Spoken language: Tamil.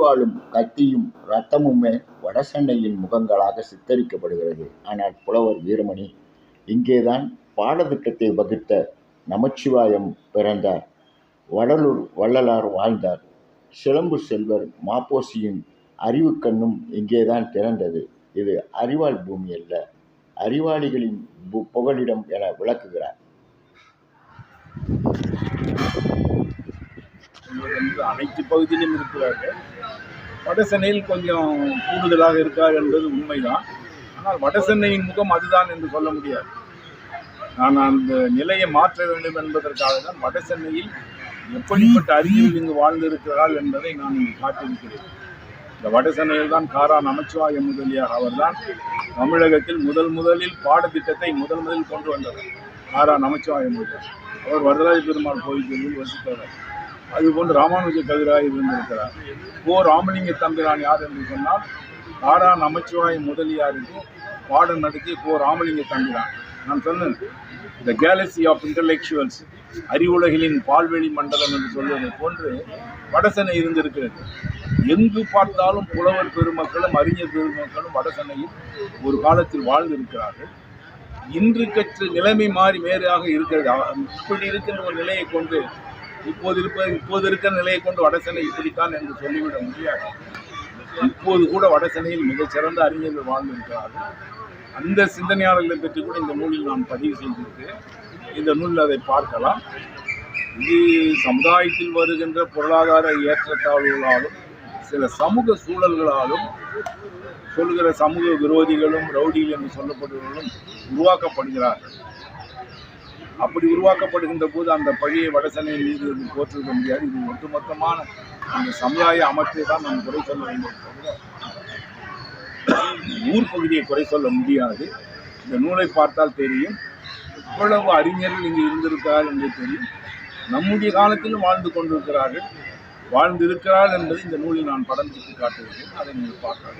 அரிவாளும் கத்தியும் இரத்தமுமே வடசென்னையின் முகங்களாக சித்தரிக்கப்படுகிறது. ஆனால் புலவர் வீரமணி இங்கேதான் பாடத்திட்டத்தை வகுத்த நமச்சிவாயம் பிறந்தார். வடலூர் வள்ளலார் வாழ்ந்தார். சிலம்பு செல்வர் மாப்போசியின் அறிவுக்கண்ணும் இங்கேதான் திறந்தது. இது அறிவாள் பூமி அல்ல அறிவாளிகளின் பு- புகலிடம் என விளக்குகிறார். இவர் அனைத்து பகுதியிலும் இருக்கிறார்கள். வடசென்னையில் கொஞ்சம் கூடுதலாக இருக்கார் என்பது உண்மைதான். ஆனால் வடசென்னையின் முகம் அதுதான் என்று சொல்ல முடியாது. நான் அந்த நிலையை மாற்ற வேண்டும் என்பதற்காக தான் வடசென்னையில் எப்படிப்பட்ட அறிவியல் இங்கு வாழ்ந்திருக்கிறார் என்பதை நான் இங்கு காட்டியிருக்கிறேன். இந்த வடசென்னையில் தான் காரா நமச்சிவாய முதலியார் அவர்தான் தமிழகத்தில் முதல் முதலில் பாடத்திட்டத்தை முதல் முதலில் கொண்டு வந்தவர். காரா நமச்சிவாய முதலியார் அவர் வரதராஜ பெருமாள் கோயில் வசித்தவர். அதுபோன்று ராமானுஜ கவிராய் இருந்திருக்கிறார். ஓ ராமலிங்க தம்பிரான் யார் என்று சொன்னால் ஆரா நமச்சிவாய் முதலியாருக்கு பாடம் நடத்தி கோ ராமலிங்க தம்பிரான். நான் சொன்னேன் த கேலக்சி ஆஃப் இன்டலெக்சுவல்ஸ் அறிவுலகிலின் பால்வெளி மண்டலம் என்று சொல்வதை போன்று வடசென்னை இருந்திருக்கிறது. எங்கு பார்த்தாலும் புலவர் பெருமக்களும் அறிஞர் பெருமக்களும் வடசென்னையில் ஒரு காலத்தில் வாழ்ந்திருக்கிறார்கள். இன்று கற்று நிலைமை மாறி வேறாக இருக்கிறது. இப்படி இருக்கின்ற ஒரு நிலையை கொண்டு இப்போது இருப்ப இப்போது இருக்கிற நிலையை கொண்டு வடசென்னை இப்படித்தான் என்று சொல்லிவிட முடியாது. இப்போது கூட வடசென்னையில் மிகச்சிறந்த அறிஞர்கள் வாழ்ந்திருக்கிறார்கள். அந்த சிந்தனையாளர்களை பற்றி கூட இந்த நூலில் நான் பதிவு செய்திருக்கிறேன். இந்த நூலில் அதை பார்க்கலாம். இது சமுதாயத்தில் வருகின்ற பொருளாதார ஏற்றத்தாழ்வுகளாலும் சில சமூக சூழல்களாலும் சொல்கிற சமூக விரோதிகளும் ரவுடிகள் என்று சொல்லப்படுபவர்களும் உருவாக்கப்படுகிறார்கள். அப்படி உருவாக்கப்படுகின்ற போது அந்த பழியை வடசென்னை மீது இது போற்றிருக்க முடியாது. இது ஒட்டுமொத்தமான அந்த சமுதாய அமைப்பை தான் நாம் குறை சொல்ல வேண்டும் ஊர் பகுதியை குறை சொல்ல முடியாது. இந்த நூலை பார்த்தால் தெரியும். எவ்வளவு அறிஞர்கள் இங்கு இருந்திருக்கிறார்கள் என்று தெரியும். நம்முடைய காலத்திலும் வாழ்ந்து கொண்டிருக்கிறார்கள். வாழ்ந்திருக்கிறார்கள் என்பதை இந்த நூலில் நான் படம் பிடித்து காட்டுகிறேன். அதை நீங்கள் பார்க்கலாம்